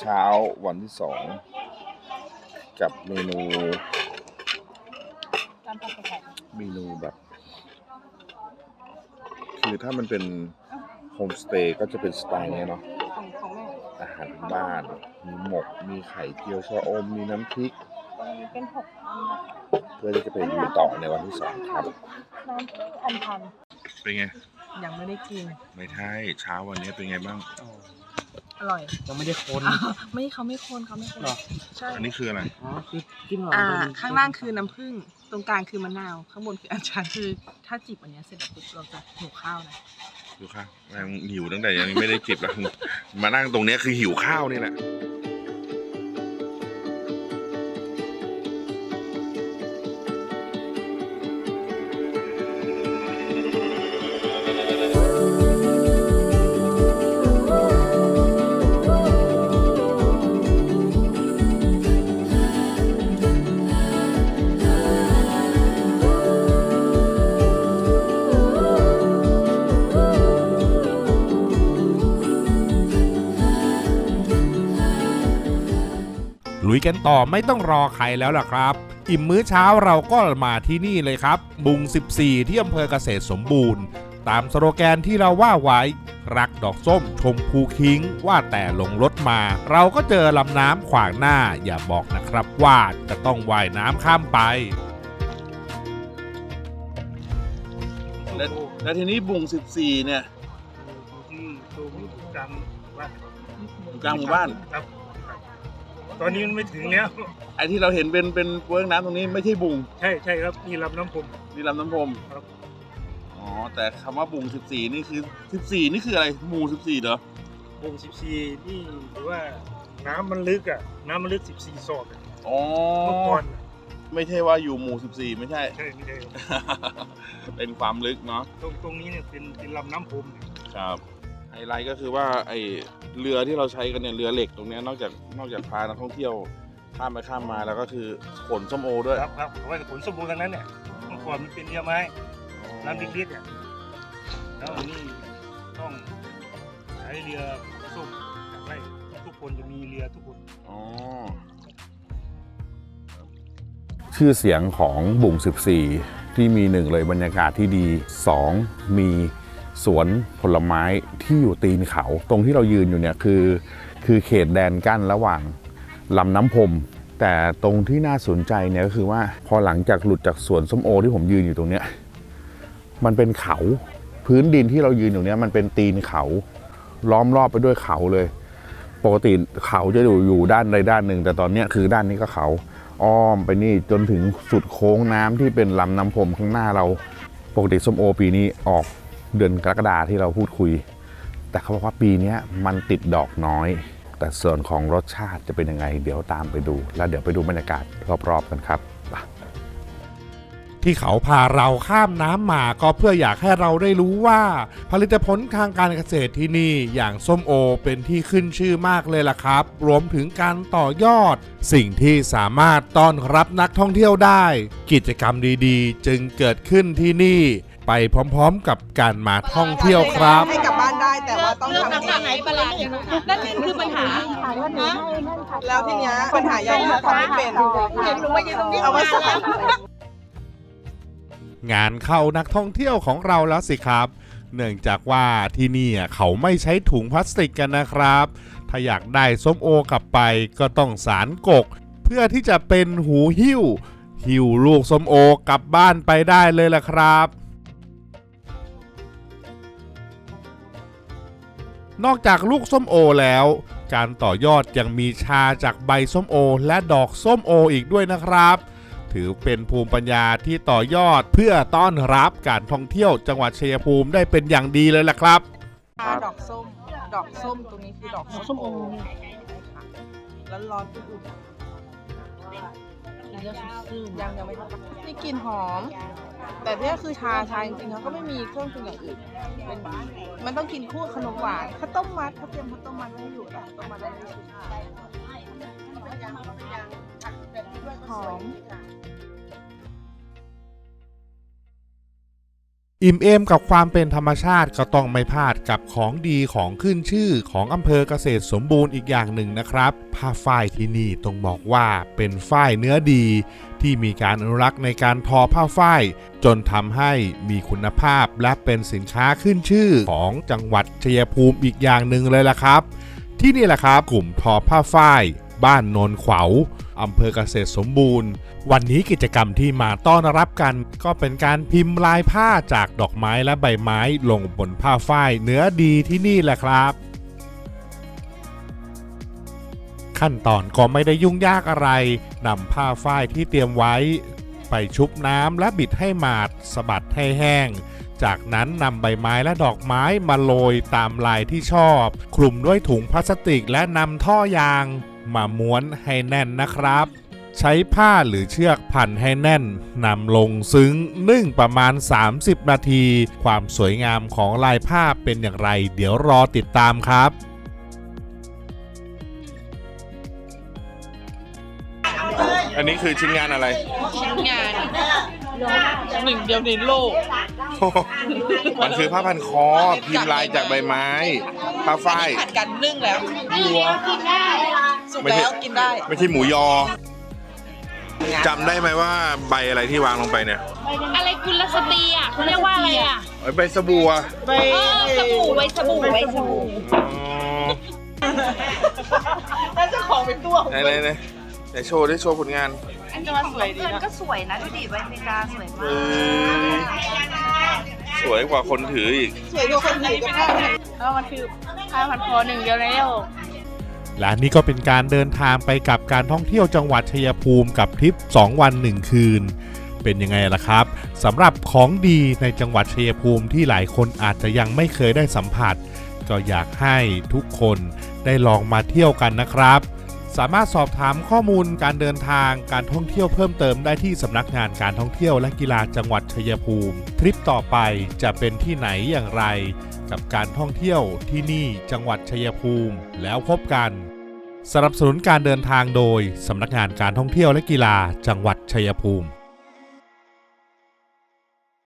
เช้าวันที่สองกับเมนูตามปกติเมนูแบบ คือถ้ามันเป็นโฮมสเตย์ก็จะเป็นสไตล์เนี้ยเนาะของของแม่อาหารบ้าน มีหมก มีไข่เจียวชะอม มีน้ำพริกตรงนี้เป็นหกอันนะคะเพื่อที่จะไปอยู่ต่อในวันที่สองครับ น้ำผึ้งอันพัน เป็นไง ยังไม่ได้กิน ไม่ใช่เช้าวันนี้เป็นไงบ้างอ ร่อยยังไม่ได้คนไม่เขาไม่คนเขาไม่คนหรอ ใช่อันนี้คืออะไร อ๋อคือกินหวานอ่าโดนข้างล่างคือน้ำผึ้งตรงกลางคือมะนาวข้างบนคืออัญชันคือ ถ้าจิบอันเนี้ยเสร็จแล้วปุ๊บเราจะหิวข้าวนะดูค่ะยังหิวตั้งแต่ยังไม่ได้จิบแล้ว มานั่งตรงเนี้ยคือหิวข้าวนี่แหละ กันต่อไม่ต้องรอใครแล้วล่ะครับ อิ่มมื้อเช้าเราก็มาที่นี่เลยครับ บุง 14 ที่อำเภอเกษตรสมบูรณ์ ตามสโลแกนที่เราว่าไว้ รักดอกส้มชมภูคิงว่าแต่ลงรถมา เราก็เจอลำน้ำขวางหน้าอย่าบอกนะครับว่าจะต้องว่ายน้ำข้ามไปแล้วแล้วทีนี้บุงสิบสี่เนี่ย ที่ตรงกลางบ้านอยู่กลางหมู่บ้าน ครับ ตอนนี้มันไม่ถึงแล้ว ไอ้ที่เราเห็นเป็นเป็นเวิร์กน้ำตรงนี้ไม่ใช่บุงใช่ใช่ครับนี่ลำน้ำผม นี่ลำน้ำพรมครับ อ๋อแต่คำว่าบุงสิบสี่นี่คือสิบสี่นี่คืออะไรหมู่สิบสี่เหรอวงสิบสี่นี่หรือว่าน้ำมันลึกอะ น้ำมันลึกสิบสี่ศอกอะอ๋อเมื่อก่อนอะไม่ใช่ว่าอยู่หมู่สิบสี่ไม่ใช่ ใช่ไม่ได้ เป็นความลึกเนาะตรงตรงนี้เนี่ยเป็นเป็นลำน้ำผมเนี่ยครับ ไฮไลท์ก็คือว่าไอเรือที่เราใช้กันเนี่ยเรือเหล็กตรงเนี้ยนอกจากนอกจากพานักท่องเที่ยวข้ามไปข้ามมาแล้วก็คือขนส้มโอด้วยครับครับเอาไว้กับผลสมบูรณ์ทั้งนั้นเนี่ยเมื่อก่อนมันเป็นเรือไม้น้ำเล็กๆอะแล้วอันนี้ต้องใช้เรือส้มจากไร่ทุกคนจะมีเรือทุกคน อ๋อชื่อเสียงของบุ่ง 14 ที่มีหนึ่งเลยบรรยากาศที่ดี 2 มี สวนผลไม้ที่อยู่ตีนเขา ตรงที่เรายืนอยู่เนี่ยคือ คือเขตแดนกั้นระหว่างลำน้ำพรมแต่ตรงที่น่าสนใจเนี่ยก็คือว่าพอหลังจากหลุดจากสวนส้มโอที่ผมยืนอยู่ตรงเนี้ยมันเป็นเขาพื้นดินที่เรายืนอยู่เนี้ยมันเป็นตีนเขาล้อมรอบไปด้วยเขาเลย ปกติเขาจะอยู่อยู่ด้านใดด้านหนึ่ง แต่ตอนเนี้ยคือด้านนี้ก็เขาอ้อมไปนี่จนถึงสุดโค้งน้ำที่เป็นลำน้ำพรมข้างหน้าเรา ปกติส้มโอปีนี้ออก เดือนกรกฎาที่เราพูดคุย แต่เขาบอกว่าปีนี้มันติดดอกน้อย แต่ส่วนของรสชาติจะเป็นยังไง เดี๋ยวตามไปดู แล้วเดี๋ยวไปดูบรรยากาศรอบๆกันครับที่เขาพาเราข้ามน้ำมาก็เพื่ออยากให้เราได้รู้ว่า ผลิตผลทางการเกษตรที่นี่อย่างส้มโอเป็นที่ขึ้นชื่อมากเลยล่ะครับ รวมถึงการต่อยอด สิ่งที่สามารถต้อนรับนักท่องเที่ยวได้ กิจกรรมดีๆ จึงเกิดขึ้นที่นี่ ไปพร้อมๆกับการมาท่องเที่ยวครับ ให้กลับบ้านได้แต่ว่าต้องเลือกทำทางไหนปลาร้าอย่างนั้นนั่นคือปัญหาแล้วทีเนี้ยปัญหาใหญ่คือทำไม่เป็นเห็นหนูมายืนตรงนี้เอาไว้สักงานเข้านักท่องเที่ยวของเราแล้วสิครับ เนื่องจากว่าที่นี่เขาไม่ใช้ถุงพลาสติกกันนะครับ ถ้าอยากได้ส้มโอกลับไปก็ต้องสารกก เพื่อที่จะเป็นหูหิ้วหิ้วลูกส้มโอกลับบ้านไปได้เลยล่ะครับ นอกจากลูกส้มโอแล้ว การต่อยอดยังมีชาจากใบส้มโอ และดอกส้มโออีกด้วยนะครับ ถือเป็นภูมิปัญญาที่ต่อยอดเพื่อต้อนรับการท่องเที่ยวจังหวัดชัยภูมิได้เป็นอย่างดีเลยล่ะครับ ดอกส้ม ดอกส้มตรงนี้คือดอกส้มโอแล้วร้อนอุ่นๆยังยังไม่ต้องนี่กลิ่นหอม แต่เนี่ยคือชาชาจริงๆเขาก็ไม่มีเครื่องปรุงอย่างอื่นเป็นมันต้องกินคู่ขนมหวานข้าวต้มมัดเขาเตรียมข้าวต้มมัดไว้อยู่แต่ข้าวต้มมัดอะไรหอม อิ่มเอมกับความเป็นธรรมชาติก็ต้องไม่พลาดกับของดีของขึ้นชื่อของอำเภอเกษตรสมบูรณ์อีกอย่างหนึ่งนะครับ ผ้าฝ้ายที่นี่ต้องบอกว่าเป็นฝ้ายเนื้อดี ที่มีการอนุรักษ์ในการทอผ้าฝ้าย จนทำให้มีคุณภาพและเป็นสินค้าขึ้นชื่อของจังหวัดชัยภูมิอีกอย่างหนึ่งเลยล่ะครับ ที่นี่แหละครับกลุ่มทอผ้าฝ้าย บ้านโนนขวาวอำเภอเกษตรสมบูรณ์ วันนี้กิจกรรมที่มาต้อนรับกัน ก็เป็นการพิมพ์ลายผ้าจากดอกไม้และใบไม้ลงบนผ้าฝ้ายเนื้อดีที่นี่แหละครับ ขั้นตอนก็ไม่ได้ยุ่งยากอะไรนำผ้าฝ้ายที่เตรียมไว้ ไปชุบน้ำและบิดให้หมาดสะบัดให้แห้งจากนั้นนำใบไม้และดอกไม้มาโรยตามลายที่ชอบ คลุมด้วยถุงพลาสติกและนำท่อยาง มาม้วนให้แน่นนะครับ ใช้ผ้าหรือเชือกพันให้แน่นนำลงซึ้งนึ่งประมาณ 30 นาที ความสวยงามของลายผ้าเป็นอย่างไร เดี๋ยวรอติดตามครับอันนี้คือชิ้นงานอะไร ชิ้นงานหนึ่งเดียวในโลก มันคือผ้าพันคอพิมพ์ลายจากใบไม้ ผ้าฝ้ายผัดกันนึ่งแล้ว สุกไม่ใช่ แล้วกินได้ไม่ใช่หมูยอจำได้ไหมว่าใบอะไรที่วางลงไปเนี่ยอะไรกุลสตรีอะเขาเรียกว่าอะไรอะเอ้ยใบสบู่อะใบเออสบู่ไว้สบู่ไว้สบู่อ๋อน่าจะของเป็นตัวไหนไหนไหนไหนโชว์ได้โชว์ผลงานอันนี้ของน้องเอิญก็สวยนะดูดิไว้เมกาสวยเอมากอสวยกว่าคนถืออีก สวยกว่าคนถือกับผ้าแล้วมันคือผ้าพันคอหนึ่งเดียวในโลก และนี่ก็เป็นการเดินทางไปกับการท่องเที่ยวจังหวัดชัยภูมิกับทริป 2 วัน 1 คืน เป็นยังไงล่ะครับสำหรับของดีในจังหวัดชัยภูมิที่หลายคนอาจจะยังไม่เคยได้สัมผัส ก็อยากให้ทุกคนได้ลองมาเที่ยวกันนะครับ สามารถสอบถามข้อมูลการเดินทางการท่องเที่ยวเพิ่มเติมได้ที่สำนักงานการท่องเที่ยวและกีฬาจังหวัดชัยภูมิ ทริปต่อไปจะเป็นที่ไหนอย่างไร กับการท่องเที่ยวที่นี่จังหวัดชัยภูมิแล้วพบกัน สนับสนุนการเดินทางโดยสำนักงานการท่องเที่ยวและกีฬาจังหวัดชัยภูมิ